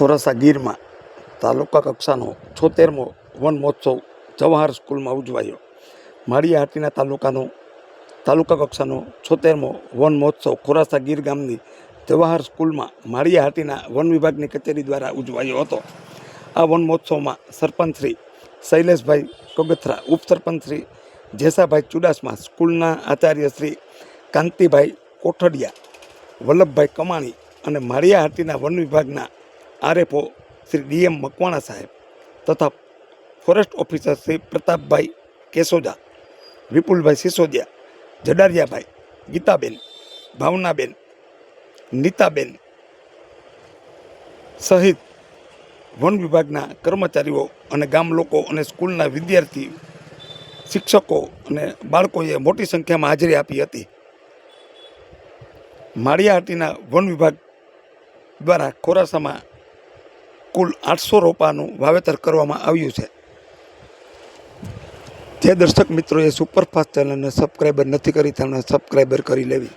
ખોરાસા ગીરમાં તાલુકા કક્ષાનો છોતેરમો વન મહોત્સવ જવાહર સ્કૂલમાં ઉજવાયો. માળિયા હાટીના તાલુકાનો, તાલુકા કક્ષાનો છોતેરમો વન મહોત્સવ ખોરાસા ગીર ગામની જવાહર સ્કૂલમાં માળિયા હાટીના વન વિભાગની કચેરી દ્વારા ઉજવાયો હતો. આ વન મહોત્સવમાં સરપંચ શ્રી શૈલેષભાઈ કગથરા, ઉપસરપંચ શ્રી જેસાભાઈ ચુડાસમા, સ્કૂલના આચાર્ય શ્રી કાંતિભાઈ કોઠડિયા, વલ્લભભાઈ કમાણી અને માળિયા હાટીના વન વિભાગના આરએફઓ શ્રી ડીએમ મકવાણા સાહેબ તથા ફોરેસ્ટ ઓફિસર શ્રી પ્રતાપભાઈ કેસોદા વિપુલભાઈ સિસોદિયા, જડારિયાભાઈ, ગીતાબેન, ભાવનાબેન, નીતાબેન સહિત વન વિભાગના કર્મચારીઓ અને ગામ લોકો અને સ્કૂલના વિદ્યાર્થી, શિક્ષકો અને બાળકોએ મોટી સંખ્યામાં હાજરી આપી હતી. માળિયાહાટીના વન વિભાગ દ્વારા ખોરાસામાં કુલ આઠસો રોપાનું વાવેતર કરવામાં આવ્યું છે. જે દર્શક મિત્રોએ સુપરફાસ્ટ ચેનલને સબસ્ક્રાઈબર નથી કરી તેમણે સબસ્ક્રાઈબર કરી લેવી.